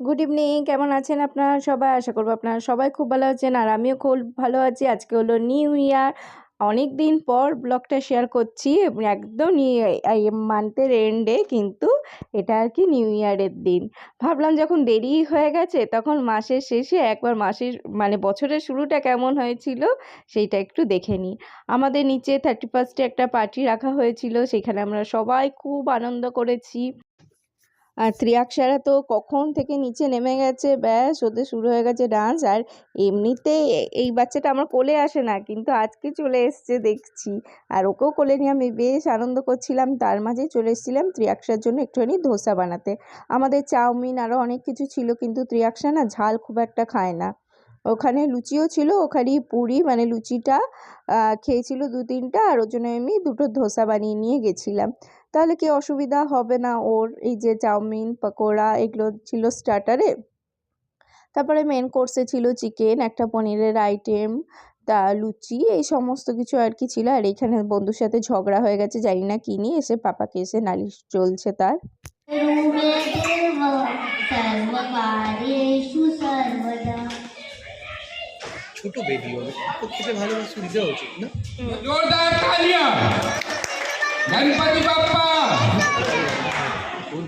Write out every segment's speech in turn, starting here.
Good evening কেমন আছেন আপনারা সবাই? আশা করব আপনারা সবাই খুব ভালো আছেন আর আমিও খুব ভালো আছি। আজকে হলো নিউ ইয়ার অনেক দিন পর ব্লগটা শেয়ার করছি। একদম মান্থের এন্ডে কিন্তু এটা আর কি নিউ ইয়ারের দিন। ভাবলাম যখন দেরি হয়ে গেছে, তখন মাসের শেষে একবার মাসের মানে বছরের শুরুটা কেমন হয়েছিল সেইটা একটু দেখে নিই। আমাদের নিচে থার্টি ফার্স্টে একটা পার্টি রাখা হয়েছিল, সেখানে আমরা সবাই খুব আনন্দ করেছি। আর ত্রিয়াক্ষারা তো কখন থেকে নিচে নেমে গেছে? ব্যাস, ওদের শুরু হয়ে গেছে ডান্স আর এমনিতে এই বাচ্চাটা আমার কোলে আসে না, কিন্তু আজকে চলে এসছে দেখছি। আর ওকেও কোলে নিয়ে আমি বেশ আনন্দ করছিলাম। তার মাঝেই চলে এসেছিলাম ত্রিয়াক্ষার জন্য একটুখানি ধোসা বানাতে। আমাদের চাউমিন আরও অনেক কিছু ছিল, কিন্তু ত্রিয়াক্ষা না ঝাল খুব একটা খায় না। ওখানে লুচিও ছিল, ওখানে পুরি মানে লুচিটা খেয়েছিল দু তিনটা আর ওর জন্য আমি দুটো ধোসা বানিয়ে নিয়ে গেছিলাম। তাহলে কি অসুবিধা হবে না ওর? এই যে চাউমিন পকোড়া এগুলো ছিল স্টার্টারে তারপরে মেন কোর্সে ছিল চিকেন একটা পনিরের আইটেম তা লুচি এই সমস্ত কিছু আর কি ছিল। আর এখানে বন্ধুর সাথে ঝগড়া হয়ে গেছে জানি না কি নিয়ে। এসে পাপাকে এসে নালিশ চলছে তার। ছোট বেবি ভালোবাসা দিতে হচ্ছে না? गणपति बाप्पा ওর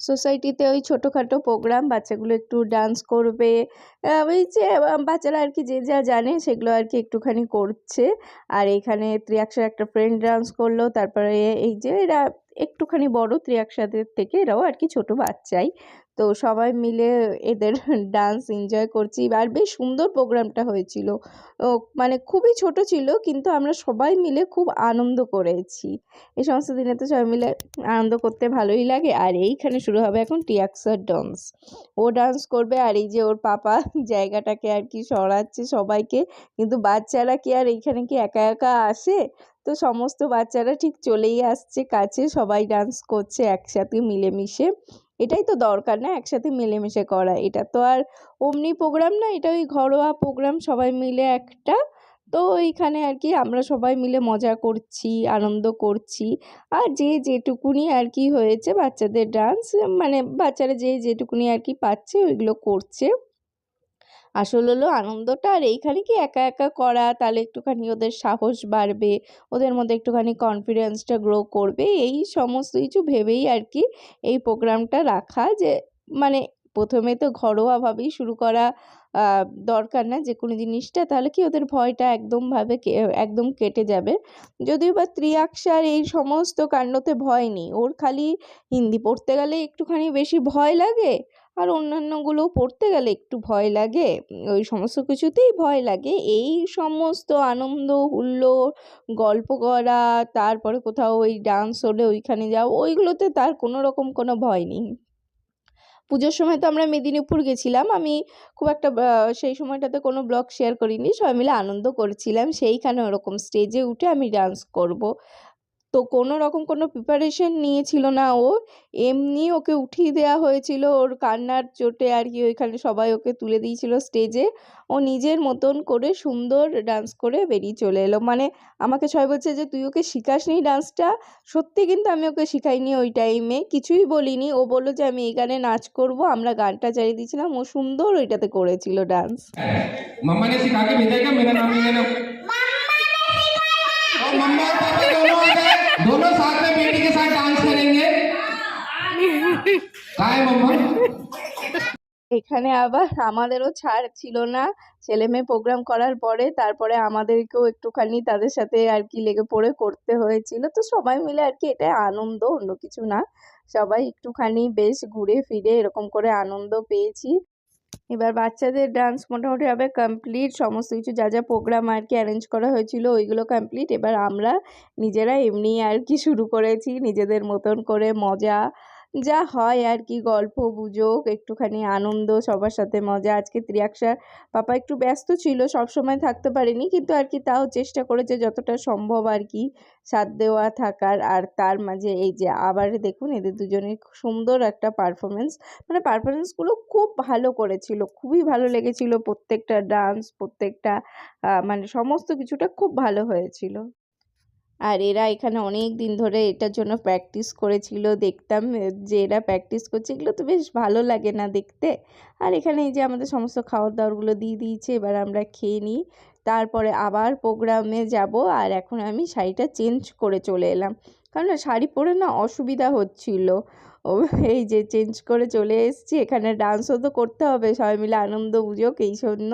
সোসাইটিতে ওই ছোটোখাটো প্রোগ্রাম বাচ্চাগুলো একটু ডান্স করবে আহ, ওই যে আহ, বাচ্চারা আর কি যে যা জানে সেগুলো আর কি একটুখানি করছে আর এখানে ত্রিয়াক্ষার একটা ফ্রেন্ড ডান্স করলো তারপরে এই যে এরা একটুখানি বড় ত্রিয়াক্ষাদের থেকে এরাও আর কি ছোট বাচ্চাই তো সবাই মিলে এদের ডান্স এনজয় করছি। আর বেশ সুন্দর প্রোগ্রামটা হয়েছিল। মানে খুবই ছোট ছিল, কিন্তু আমরা সবাই মিলে খুব আনন্দ করেছি। এই সমস্ত দিনে তো সবাই মিলে আনন্দ করতে ভালোই লাগে। আর এইখানে শুরু হবে এখন টিয়াক্সার ডান্স ও ডান্স করবে আর এই যে ওর পাপা জায়গাটাকে আর কি সরাচ্ছে সবাইকে। কিন্তু বাচ্চারা কি আর এইখানে কি একা একা আসে? তো সমস্ত বাচ্চারা ঠিক চলেই আসছে কাছে। সবাই ডান্স করছে একসাথে মিলেমিশে। এটাই তো দরকার না একসাথে মিলেমিশে করা। এটা তো আর অমনি প্রোগ্রাম না, এটা ওই ঘরোয়া প্রোগ্রাম সবাই মিলে একটা। তো এইখানে আর কি আমরা সবাই মিলে মজা করছি, আনন্দ করছি। আর যে যেটুকুনি আর কি হয়েছে, বাচ্চাদের ডান্স মানে বাচ্চারা যে যেটুকুনি আর কি পাচ্ছে, ওইগুলো করছে। আসল হলো আনন্দটা। আর এইখানে কি একা একা করা, তাহলে একটুখানি ওদের সাহস বাড়বে, ওদের মধ্যে একটুখানি কনফিডেন্সটা গ্রো করবে, এই সমস্ত কিছু ভেবেই আর কি এই প্রোগ্রামটা রাখা যে মানে প্রথমে তো ঘরোয়াভাবেই শুরু করা দরকার না যে কোনো জিনিসটা, তাহলে কি ওদের ভয়টা একদমভাবে একদম কেটে যাবে। যদিও বা ত্রিয়াক্ষার এই সমস্ত কাণ্ডতে ভয় নেই, ওর খালি হিন্দি পড়তে গেলে একটুখানি বেশি ভয় লাগে আর অন্যান্যগুলো পড়তে গেলে একটু ভয় লাগে, ওই সমস্ত কিছুতেই ভয় লাগে। এই সমস্ত আনন্দ হুল্লোড় গল্প করা, তারপরে কোথাও ওই ডান্স হলে ওইখানে যাওয়া, ওইগুলোতে তার কোনো রকম কোনো ভয় নেই। পুজোর সময় তো আমরা মেদিনীপুর গেছিলাম, আমি খুব একটা সেই সময়টাতে কোনো ব্লগ শেয়ার করিনি, সবাই মিলে আনন্দ করেছিলাম। সেইখানে ওরকম স্টেজে উঠে আমি ডান্স করব। তো কোনো রকম কোনো প্রিপারেশন নিয়েছিল না ও। এমনি ওকে উঠিয়ে দেওয়া হয়েছিল ওর কান্নার চোটে আর কি ওইখানে সবাই ওকে তুলে দিয়েছিল স্টেজে ও নিজের মতন করে সুন্দর ডান্স করে বেরিয়ে চলে এলো। মানে আমাকে সবাই বলছে যে তুই ওকে শিখাসনি ডান্সটা সত্যি কিন্তু আমি ওকে শিখাইনি ওই টাইমে কিছুই বলিনি। ও বলল যে আমি এই গানে নাচ করব আমরা গানটা চালিয়ে দিয়েছিলাম। ও সুন্দর ওইটাতে করেছিল ডান্স মাম্মা নে কে মেরা নাম মাম্মা নে মাম্মা। এখানে আবার আমাদেরও ছাড় ছিল না। ছেলে মেয়ে প্রোগ্রাম করার পরে তারপরে আমাদেরকেও একটুখানি তাদের সাথে আর কি লেগে পড়ে করতে হয়েছিল। তো সবাই মিলে আর কি এটা আনন্দ, অন্য কিছু না। সবাই একটুখানি বেশ ঘুরে ফিরে এরকম করে আনন্দ পেয়েছি। এবার বাচ্চাদের ডান্স মোটামুটিভাবে কমপ্লিট সমস্ত কিছু যা যা প্রোগ্রাম আর কি অ্যারেঞ্জ করা হয়েছিল ওইগুলো কমপ্লিট এবার আমরা নিজেরা এমনি আর কি শুরু করেছি। নিজেদের মতন করে মজা যা হয় আর কি, গল্প, গুজব, একটুখানি আনন্দ, সবার সাথে মজা। আজকে ত্রিয়াক্ষার পাপা একটু ব্যস্ত ছিল সব সময় থাকতে পারেনি, কিন্তু আর কি তাও চেষ্টা করেছে যতটা সম্ভব আর কি সাথ দেওয়া থাকার। আর তার মাঝে এই যে আবার দেখুন, এদের দুজনের সুন্দর একটা পারফরমেন্স মানে পারফরমেন্সগুলো খুব ভালো করেছিল, খুবই ভালো লেগেছিল। প্রত্যেকটা ডান্স প্রত্যেকটা মানে সমস্ত কিছুটা খুব ভালো হয়েছিল। আর এরা এখানে অনেক দিন ধরে এটার জন্য প্র্যাকটিস করেছিল, দেখতাম যে এরা প্র্যাকটিস করছে, এগুলো তো বেশ ভালো লাগে না দেখতে। আর এখানে এই যে আমাদের সমস্ত খাওয়ার দাওয়ারগুলো দিয়ে দিয়েছে, এবার আমরা খেয়ে নিই। তারপরে আবার প্রোগ্রামে যাব, আর এখন আমি শাড়িটা চেঞ্জ করে চলে এলাম। কারণ শাড়ি পরে না অসুবিধা হচ্ছিল। এই যে চেঞ্জ করে চলে এসেছি, এখানে ডান্সও তো করতে হবে, সবাই মিলে আনন্দ বুঝোক এই জন্য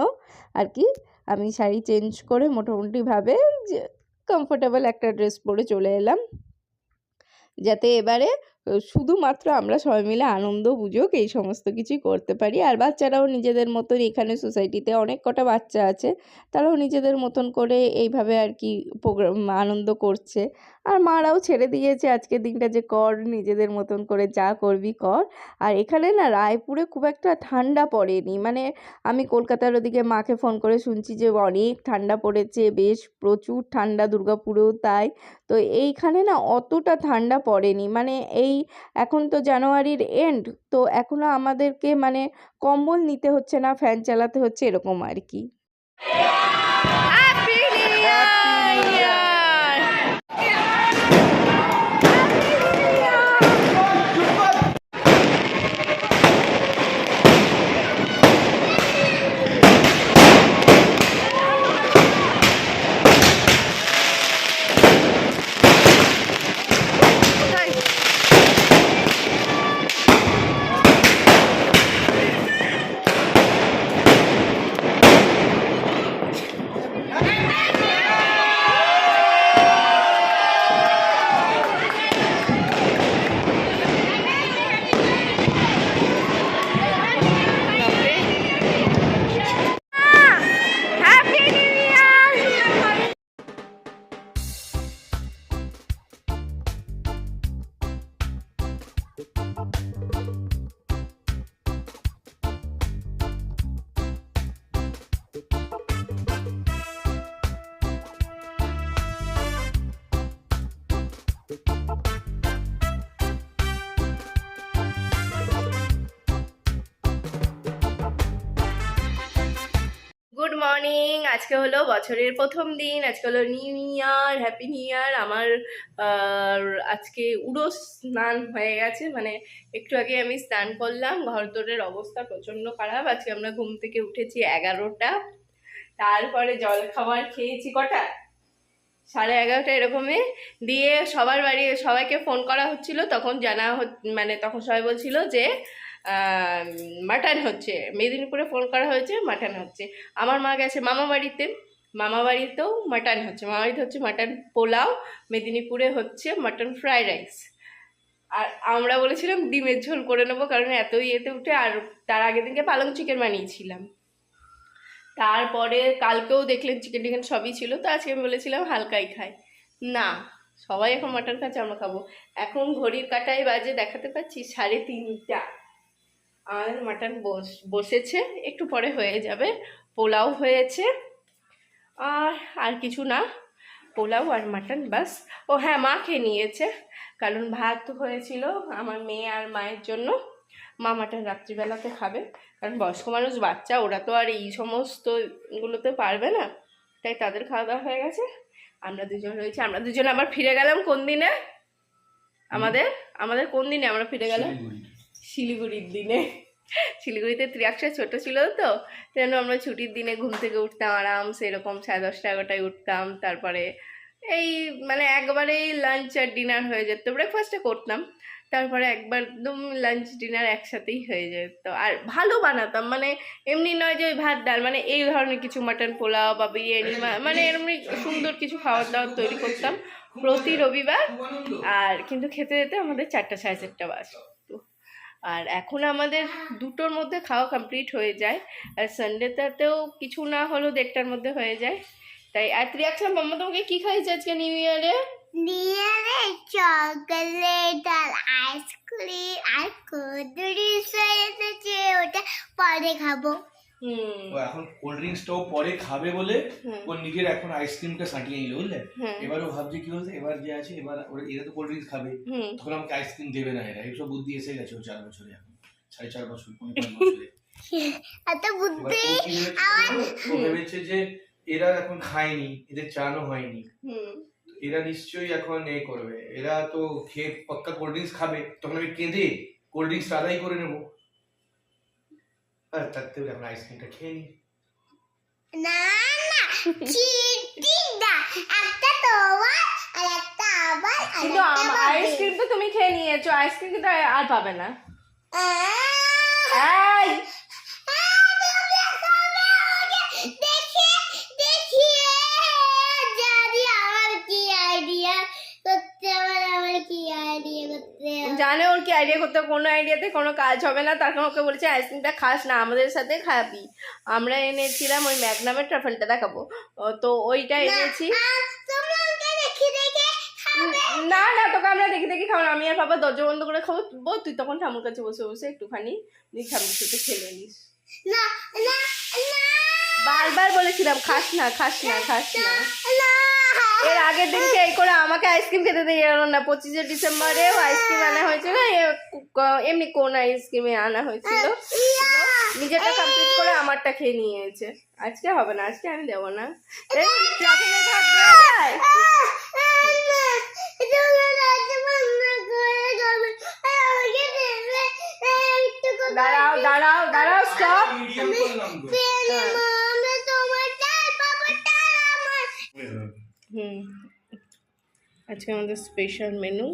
আর কি আমি শাড়ি চেঞ্জ করে মোটামুটিভাবে কমফোর্টেবল একটা ড্রেস পরে চলে এলাম। যাতে এবারে শুধুমাত্র আমরা সবাই মিলে আনন্দ বুঝুক এই সমস্ত কিছুই করতে পারি। আর বাচ্চারাও নিজেদের মতন এখানে সোসাইটিতে অনেক কটা বাচ্চা আছে, তারাও নিজেদের মতন করে এইভাবে আর কি প্রোগ্রাম আনন্দ করছে। আর মারাও ছেড়ে দিয়েছে। আজকের দিনটা যে কর, নিজেদের মতন করে যা করবি কর। আর এখানে না রায়পুরে খুব একটা ঠান্ডা পড়েনি। মানে আমি কলকাতার ওদিকে মাকে ফোন করে শুনছি যে অনেক ঠান্ডা পড়েছে, বেশ প্রচুর ঠান্ডা দুর্গাপুরেও তাই। তো এইখানে না অতটা ঠান্ডা পড়েনি। মানে এই এখন তো জানুয়ারির এন্ড তো এখনও আমাদেরকে মানে কম্বল নিতে হচ্ছে না, ফ্যান চালাতে হচ্ছে এরকম আর কি। আজকে হলো বছরের প্রথম দিন, আজকে হলো new year happy new year আমার আজকে উড়ো স্নান হয়ে গেছে মানে একটু আগে আমি স্নান করলাম, ঘর দোরের অবস্থা প্রচণ্ড খারাপ। আজকে আমরা ঘুম থেকে উঠেছি এগারোটা। তারপরে জল খাবার খেয়েছি কটা? সাড়ে এগারোটা এরকমই। দিয়ে সবার বাড়ি, সবাইকে ফোন করা হচ্ছিল, তখন জানা মানে তখন সবাই বলছিল যে মাটন হচ্ছে। মেদিনীপুরে ফোন করা হয়েছে, মাটন হচ্ছে। আমার মা গেছে মামা বাড়িতে। মামা বাড়িতেও মাটন হচ্ছে। মামা বাড়িতে হচ্ছে মাটন পোলাও, মেদিনীপুরে হচ্ছে মাটন ফ্রাইড রাইস আর আমরা বলেছিলাম ডিমের ঝোল করে নেব, কারণ এত ইয়েতে উঠে আর তার আগের দিনকে পালং চিকেন বানিয়েছিলাম। তারপরে কালকেও দেখলেন চিকেন টিকেন সবই ছিল, তো আজকে আমি বলেছিলাম হালকাই খাই। না, সবাই এখন মাটন খাচ্ছে, আমরা খাব। এখন ঘড়ির কাটায় বাজে দেখাতে পাচ্ছি সাড়ে তিনটা। আর মাটন বস বসেছে একটু পরে হয়ে যাবে পোলাও হয়েছে। আর আর কিছু না পোলাও আর মাটন বাস। ও হ্যাঁ মা খেয়ে নিয়েছে কারণ ভাত হয়েছিল আমার মেয়ে আর মায়ের জন্য। মা মাটন রাত্রিবেলাতে খাবে কারণ বয়স্ক মানুষ বাচ্চা ওরা তো আর এই সমস্ত গুলোতে পারবে না। তাই তাদের খাওয়া দাওয়া হয়ে গেছে। আমরা দুজন রয়েছে আমরা দুজন আবার ফিরে গেলাম কোন দিনে? আমাদের? আমাদের কোন দিনে আমরা ফিরে গেলাম? শিলিগুড়ির দিনে। শিলিগুড়িতে ত্রিয়াক্ষা ছোট ছিল তো, যেন আমরা ছুটির দিনে ঘুম থেকে উঠতাম আরাম, সেরকম সাড়ে দশটা, এগারোটায় উঠতাম, তারপরে এই মানে একবারেই লাঞ্চ আর ডিনার হয়ে যেত। ব্রেকফাস্টে করতাম, তারপরে একবার একদম লাঞ্চ ডিনার একসাথেই হয়ে যেত। আর ভালো বানাতাম মানে এমনি নয় যে ওই ভাত, ডাল মানে এই ধরনের কিছু মাটন পোলাও বা বিরিয়ানি মানে এমনি সুন্দর কিছু খাবার দাবার তৈরি করতাম প্রতি রবিবার। আর কিন্তু খেতে যেতে আমাদের চারটা, সাড়ে চারটা বাজতো আর এখন আমাদের দুটোর মধ্যে খাওয়া কমপ্লিট হয়ে যায়। আর সানডেটাতেও কিছু না হলেও দেড়টার মধ্যে হয়ে যায়। তাই, আর ত্রিয়াক্ষা মাম্মা তোমাকে কী খাইছে আজকে নিউ ইয়ারে আইসক্রিম আর কুদুরি। এসেছে ওটা পরে খাব। ও এখন কোল্ড ড্রিঙ্কসটাও পরে খাবে বলে। ও নিজের এখন আইসক্রিমটা সাঁটিয়ে নিল বুঝলে? হ্যাঁ। এবারও ভাবছে কি বলতে এবার যে আছে এবার ওরা এরা তো কোল্ড ড্রিঙ্কস খাবে তখন আমাকে আইসক্রিম দেবে না এরা এইসব বুদ্ধি এসে গেছে ও চার বছরে এখন সাড়ে চার বছর পৌনে পাঁচ বছরে। এত বুদ্ধি ও? ও ভেবেছে যে এরা এখন খায়নি এদের চানও হয়নি। এরা নিশ্চয়ই এখন এ করবে এরা তো খেয়ে পাক্কা কোল্ড ড্রিঙ্কস খাবে তখন আমি কেঁদে কোল্ড ড্রিঙ্কস আদায় করে নেব। আর তার আইসক্রিমটা খেয়ে নিই। না না চিঠি দা একটা তোমার আর একটা আবার আর কিন্তু একটা আইসক্রিম তো তুমি খেয়ে নিয়েছো আইসক্রিম কিন্তু আর পাবে না। আহ! এই দেখে দেখিয়ে জানি আমার কি আইডিয়া করতে হবে আমার কি আইডিয়া করতে হবে জানে ওর কি আইডিয়া করতে কোনো আইডিয়াতে কোনো কাজ হবে না। তখন ওকে বলেছে আইসক্রিমটা খাস না আমাদের সাথে খাবি। আমরা এনেছিলাম ওই ম্যাগনামের ট্রাফেলটা দেখাবো। তো ওইটা এনেছি। না না তোকে আমরা দেখে দেখে খাব আমি আর বাবা দরজা বন্ধ করে খাব। তুই তখন ঠামুর কাছে বসে বসে একটুখানি তুই ঠামুর সাথে খেলে নিস। বারবার বলেছিলাম খাস না খাস না খাস না। এর আগের দিনকে এই করে আমাকে আইসক্রিম খেতে দিয়ে গেল না। পঁচিশে ডিসেম্বরেও আইসক্রিম আনা হয়েছিল এ- এমনি কোন আইসক্রিমে আনা হয়েছিল। নিজেরটা কমপ্লিট করে আমারটা খেয়ে নিয়েছে। আজকে হবে না আজকে আমি দেবো না? দাঁড়াও দাঁড়াও দাঁড়াও স্টপ তো হুম। আজকে আমাদের special menu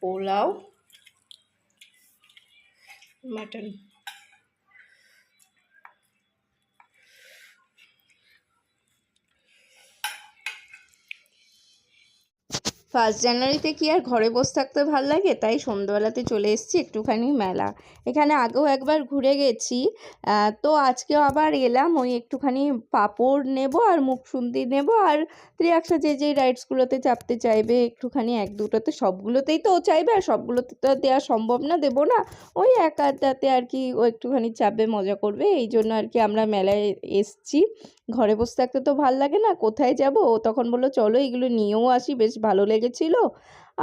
pulao mutton first জানুয়ারিতে কি আর ঘরে বসে থাকতে ভালো লাগে? তাই সন্ধ্যাবেলাতে চলে এসেছি একটুখানি মেলা। এখানে আগেও একবার ঘুরে গেছি। তো আজকেও আবার এলাম, ওই একটুখানি পাঁপড় নেব আর মুখ শুন্তি নেব আর ত্রিয়াক্সা যে যে রাইডসগুলোতে চাপতে চাইবে একটুখানি এক দুটোতে সবগুলোতেই তো ও চাইবে আর সবগুলোতে তো দেওয়া সম্ভব না, দেবো না। ওই এক আধটাতে আর কি ও একটুখানি চাপবে, মজা করবে। এই জন্য আর কি আমরা মেলায় এসছি। ঘরে বসে থাকতে তো ভালো লাগে না, কোথায় যাব? ও তখন বলল, চলো এগুলো নিয়েও আসি, বেশ ভালো লেগেছিল।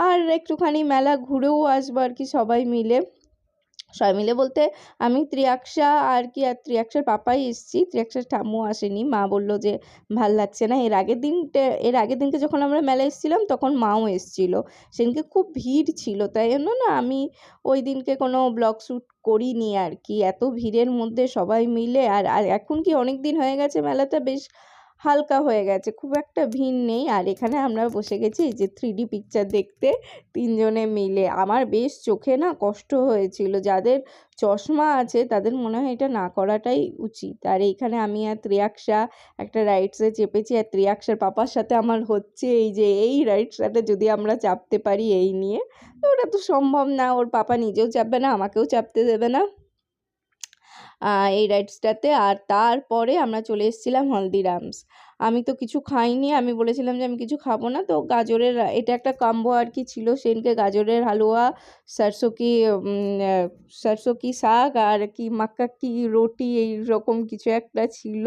আর একটুখানি মেলা ঘুরেও আসব আর কি সবাই মিলে। সবাই মিলে বলতে আমি ত্রিয়াক্সা আর কি, আর ত্রিয়াক্সার পাপাই এসেছি। ত্রিয়াক্সার ঠাম্মু আসেনি। মা বলল যে ভালো লাগছে না। এর আগের দিনটা, এর আগের দিনকে যখন আমরা মেলা এসেছিলাম তখন মাও এসেছিল। সেদিনকে খুব ভিড় ছিল, তাই জন্য না আমি ওই দিনকে কোনো ব্লগ শ্যুট করিনি আর কি। এত ভিড়ের মধ্যে সবাই মিলে। আর আর এখন কি অনেক দিন হয়ে গেছে মেলাটা বেশ হালকা হয়ে গেছে, খুব একটা ভিড় নেই। আর এখানে আমরা বসে গেছি যে থ্রি পিকচার দেখতে, তিনজনে মিলে। আমার বেশ চোখে না কষ্ট হয়েছিল। যাদের চশমা আছে, তাদের মনে হয় এটা না করাটাই উচিত। আর এইখানে আমি আর ত্রিয়াক্সা একটা রাইডসে চেপেছি। আর ত্রিয়াক্সার পাপার সাথে আমার হচ্ছে এই যে, এই রাইডসটাতে যদি আমরা চাপতে পারি এই নিয়ে ওটা তো সম্ভব না। ওর পাপা নিজেও চাপবে না, আমাকেও চাপতে দেবে না। এই রাইডসটাতে আর তারপরে আমরা চলে এসেছিলাম হলদিরামস। আমি তো কিছু খাইনি। আমি বলেছিলাম যে, আমি কিছু খাব না। তো গাজরের, এটা একটা কাম্বো আর কি ছিল। সেদিনকে গাজরের হালুয়া সরষো কি সরষো কি শাক আর কি মাক্কা কি রুটি, এই রকম কিছু একটা ছিল।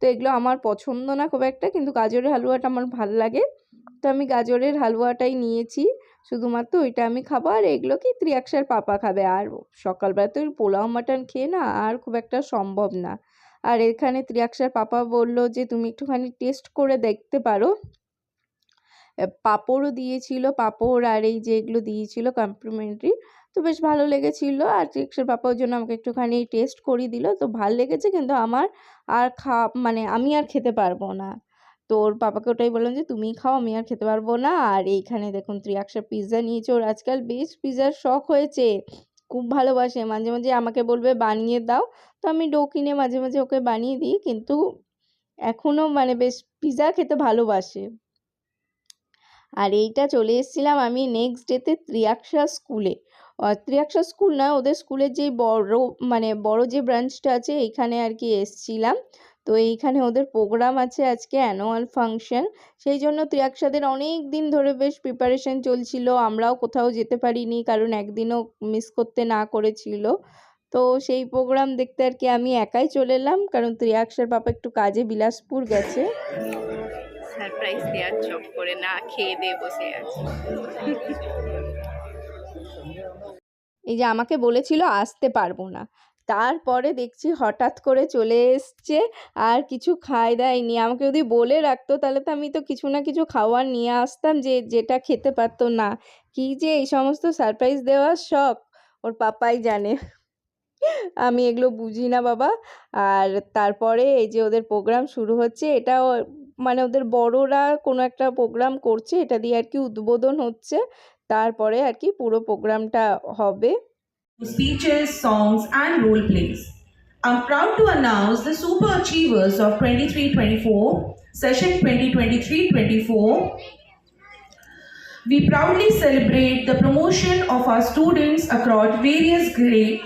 তো এগুলো আমার পছন্দ না খুব একটা। কিন্তু গাজরের হালুয়াটা আমার ভালো লাগে। তো আমি গাজরের হালুয়াটাই নিয়েছি। শুধুমাত্র ওইটা আমি খাব আর এগুলো কি ত্রিয়াক্সার পাপা খাবে আর সকালবেলা তো পোলাও, মাটন খেয়ে না আর খুব একটা সম্ভব না। আর এখানে ত্রিয়াক্সার পাপা বলল যে, তুমি একটুখানি টেস্ট করে দেখতে পারো। পাঁপড়ও দিয়েছিল, পাঁপড় আর এই যে এগুলো দিয়েছিল কমপ্লিমেন্টারি তো বেশ ভালো লেগেছিল আর ত্রিয়াক্সার পাপার জন্য আমাকে একটুখানি টেস্ট করিয়ে দিল। তো ভালো লেগেছে কিন্তু আমার আর খা মানে আমি আর খেতে পারব না। তো ওর পাপাকে ওটাই বললাম যে, তুমিই খাও, আমি আর খেতে পারব না। আর এইখানে দেখুন ত্রিয়াক্সা পিৎজা নিয়েছে ওর আজকাল বেশ পিৎজার শখ হয়েছে। খুব ভালোবাসে। মাঝে মাঝে আমাকে বলবে, বানিয়ে দাও। তো আমি ডো কিনে মাঝে মাঝে ওকে বানিয়ে দিই। কিন্তু এখনও মানে বেশ পিৎজা খেতে ভালোবাসে। আর এইটা চলে এসেছিলাম আমি নেক্সট ডেতে ত্রিয়াক্সা স্কুলে ত্রিয়াক্সা স্কুল না, ওদের স্কুলের যে বড় মানে বড় যে ব্রাঞ্চটা আছে, এইখানে আর কি এসছিলাম। তো এইখানে ওদের প্রোগ্রাম আছে আজকে অ্যানুয়াল ফাংশন সেই জন্য ত্রিয়াক্সাদের অনেক দিন ধরে বেশ প্রিপারেশন চলছিল আমরাও কোথাও যেতে পারিনি কারণ একদিনও মিস করতে না করেছিল। তো সেই প্রোগ্রাম দেখতে আর কি আমি একাই চলে এলাম কারণ ত্রিয়াক্সার পাপা একটু কাজে বিলাসপুর গেছে। সারপ্রাইজ দেওয়ার চোখ করে না খেয়ে দিয়ে বসে আছে। এই যে আমাকে বলেছিল আসতে পারব না। তারপরে দেখছি হঠাৎ করে চলে এসছে, আর কিছু খায় দেয়নি। আমাকে যদি বলে রাখতো, তাহলে তো আমি তো কিছু না কিছু খাবার নিয়ে আসতাম যে, যেটা খেতে পারতো না। কী যে এই সমস্ত সারপ্রাইজ দেওয়ার শখ ওর পাপাই জানে। আমি এগুলো বুঝি না বাবা। আর তারপরে এই যে ওদের প্রোগ্রাম শুরু হচ্ছে এটাও মানে ওদের বড়রা কোনো একটা প্রোগ্রাম করছে, এটা দিয়ে আর কি উদ্বোধন হচ্ছে। তারপরে আর কি পুরো প্রোগ্রামটা হবে। Speeches, songs, and role plays. I'm proud to announce the super achievers of 23 24, session 2023 24. We proudly celebrate the promotion of our students across various grades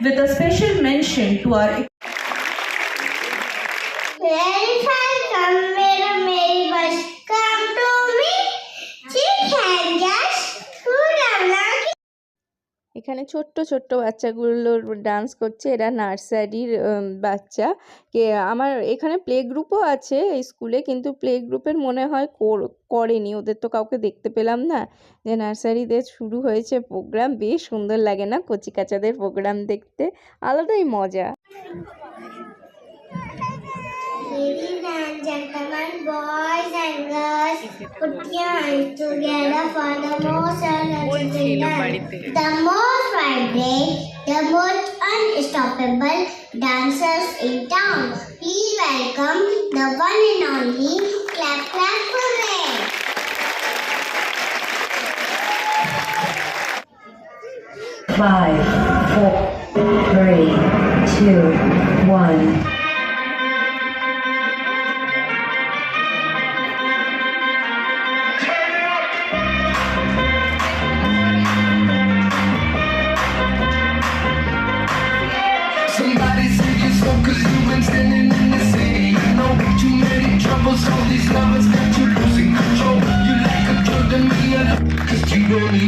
with a special mention to our এখানে ছোট্ট ছোট্ট বাচ্চাগুলো dance করছে। এরা নার্সারির বাচ্চা। কে আমার এখানে প্লে গ্রুপও আছে এই স্কুলে কিন্তু প্লে গ্রুপের মনে হয় কর- করেনি। ওদের তো কাউকে দেখতে পেলাম না। যে নার্সারিদের শুরু হয়েছে প্রোগ্রাম বেশ সুন্দর লাগে না কচি কাচাদের প্রোগ্রাম দেখতে? আলাদাই মজা। Ladies and gentlemen, boys and girls, put your hands together for the most energetic. The most vibrant, the most unstoppable dancers in town. Please welcome the one and only Clap Clap Hooray! Five, four, three, two, one.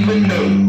Even know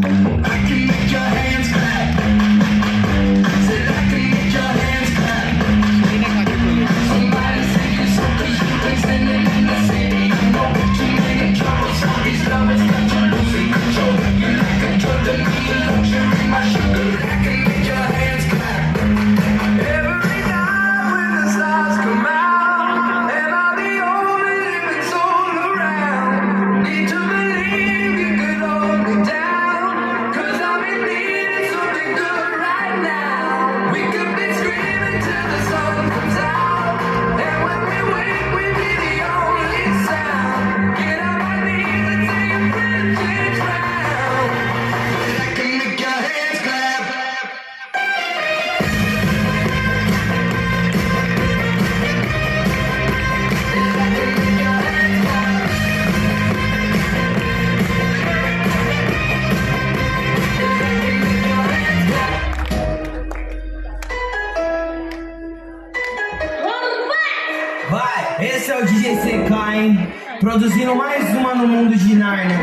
Introduzindo mais uma no mundo de Narnia.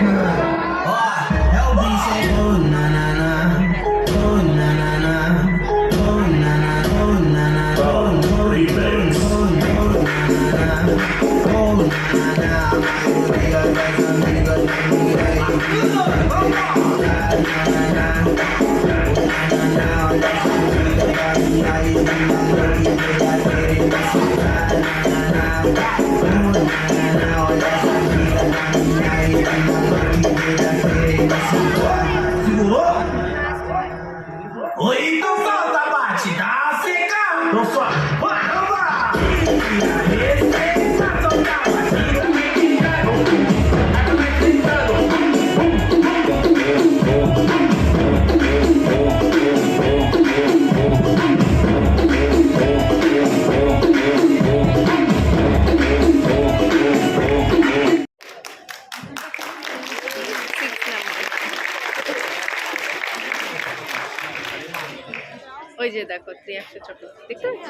Ó, oh, é o bicho, oh, nanana, oh, na oh, nanana, oh, na oh, nanana, oh, na oh, nanana, oh, na you.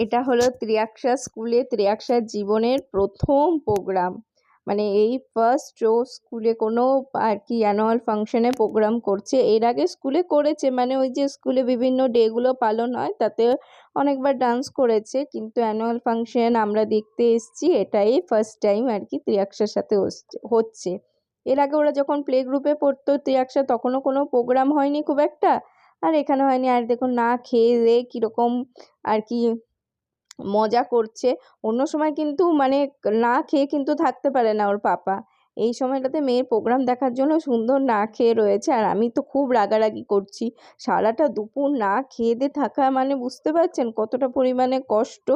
এটা হলো ত্রিয়াক্ষা স্কুলে ত্রিয়াক্ষার জীবনের প্রথম programme মানে এই first ও স্কুলে কোনো আর কি অ্যানুয়াল ফাংশনে প্রোগ্রাম করছে। এর আগে স্কুলে করেছে মানে ওই যে স্কুলে বিভিন্ন ডেগুলো পালন হয়, তাতে অনেকবার ডান্স করেছে, কিন্তু অ্যানুয়াল ফাংশন আমরা দেখতে এসেছি, এটাই ফার্স্ট টাইম আর কি ত্রিয়াক্ষার সাথে হচ্ছে- এর আগে ওরা যখন প্লে গ্রুপে পড়তো, ত্রিয়াক্ষা তখনও কোনো প্রোগ্রাম হয়নি খুব একটা। আর এখানে হয়নি, আর দেখুন না খেয়ে দেয়ে কীরকম আর কি মজা করছে অন্য সময় কিন্তু মানে না খেয়ে কিন্তু থাকতে পারে না ওর পাপা এই সময়টাতে মেয়ের প্রোগ্রাম দেখার জন্য সুন্দর না খেয়ে রয়েছে আর আমি তো খুব রাগারাগি করছি সারাটা দুপুর না খেয়ে দিয়ে থাকা মানে বুঝতে পারছেন কতটা পরিমাণে কষ্ট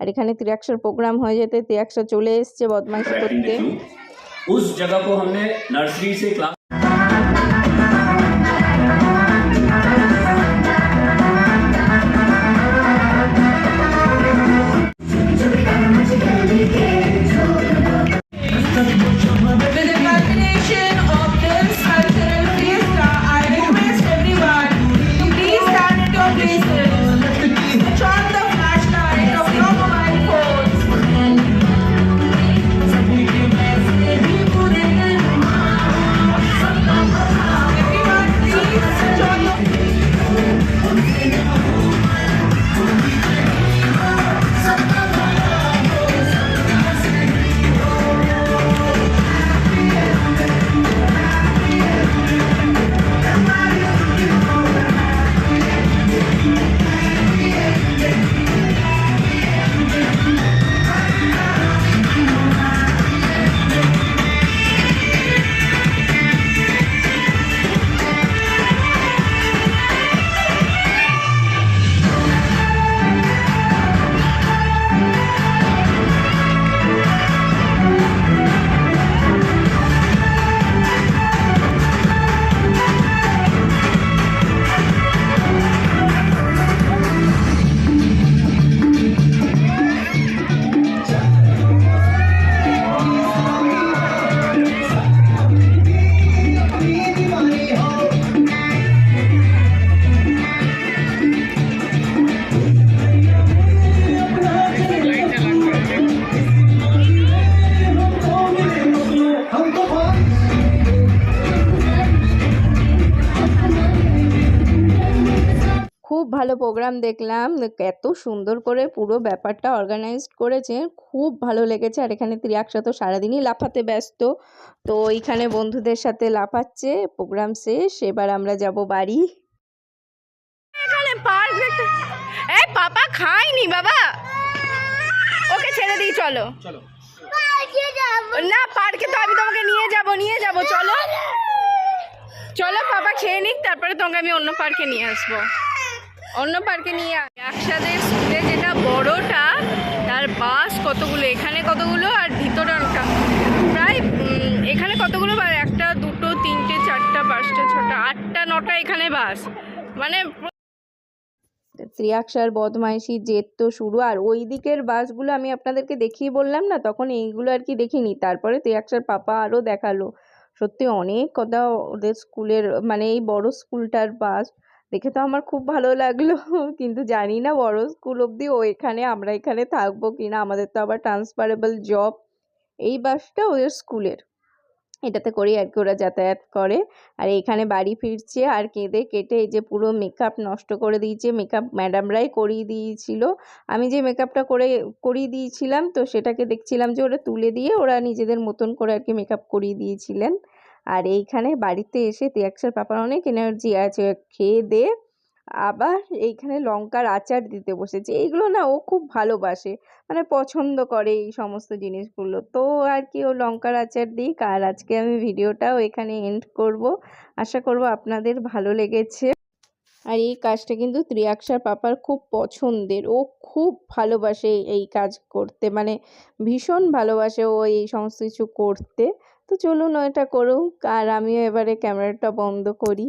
আর এখানে ত্রিয়াক্ষার প্রোগ্রাম হয়ে যেতে ত্রিয়াক্ষা চলে এসছে বদমাইশি করতে उस जगह को हमने नर्सरी से class Ve de kalbine işe programme দেখলাম এত সুন্দর করে পুরো ব্যাপারটা অর্গানাইজড করেছে। খুব ভালো লেগেছে। আর এখানে ত্রিয়াক্ষা তো সারাদিনই লাফাতে ব্যস্ত। তো এইখানে বন্ধুদের সাথে লাফাচ্ছে প্রোগ্রাম শেষ এবার আমরা যাব বাড়ি। এখানে পার্ক এই পাপা খায়নি বাবা। ওকে ছেড়ে দিই চলো। না পার্কে তো আমি তোমাকে নিয়ে যাব নিয়ে যাব চলো। চলো পাপা খেয়ে নিক তারপরে তোমাকে আমি অন্য পার্কে নিয়ে আসব। অন্য পার্কে নিয়ে একসাথে স্কুলে যেটা বড়টা, তার বাস কতগুলো? এখানে কতগুলো আর ভিতরে অনেকটা প্রায় এখানে কতগুলো বা একটা, দুটো, তিনটে, চারটা, পাঁচটা, ছটা, আটটা, নটা এখানে বাস। মানে ত্রিয়াক্ষার বদমাইশি, জেদ তো শুরু। আর ওই দিকের বাসগুলো আমি আপনাদেরকে দেখিয়ে বললাম না, তখন এইগুলো আর কি দেখিনি। তারপরে ত্রিয়াক্ষার পাপা আরও দেখাল। সত্যি অনেক কথা ওদের স্কুলের মানে এই বড় স্কুলটার বাস। দেখে তো আমার খুব ভালো লাগল। কিন্তু জানি না বড় স্কুল অবধি ও এখানে, আমরা এখানে থাকব কি না আমাদের তো আবার ট্রান্সফারেবল জব এই বাসটা ওদের স্কুলের। এটাতে করেই আর কি ওরা যাতায়াত করে। আর এখানে বাড়ি ফিরছে, আর কেঁদে কেটে এই যে পুরো মেকআপ নষ্ট করে দিয়েছে। মেকআপ ম্যাডামরাই করিয়ে দিয়েছিল। আমি যে মেকআপটা করে, করিয়ে দিয়েছিলাম, তো সেটাকে দেখছিলাম যে ওরা তুলে দিয়ে ওরা নিজেদের মতন করে আর কি মেকআপ করিয়ে দিয়েছিলেন। আর এইখানে বাড়িতে এসে তিয়াক্ষার পাপার অনেক এনার্জি আছে। খেয়ে দে। আবার এইখানে লঙ্কার আচার দিতে বসেছে। এইগুলো না ও খুব ভালোবাসে। মানে পছন্দ করে এই সমস্ত জিনিসগুলো। তো আর কি ও লঙ্কার আচার দিক। আর আজকে আমি ভিডিওটাও এখানে এন্ড করব। আশা করব আপনাদের ভালো লেগেছে। আর এই কাজটা কিন্তু ত্রিয়াক্ষার পাপার খুব পছন্দের। ও খুব ভালোবাসে এই কাজ করতে। মানে ভীষণ ভালোবাসে ও এই সমস্ত কিছু করতে। তো চলুন ওইটা করুক। আর আমিও এবারে ক্যামেরাটা বন্ধ করি।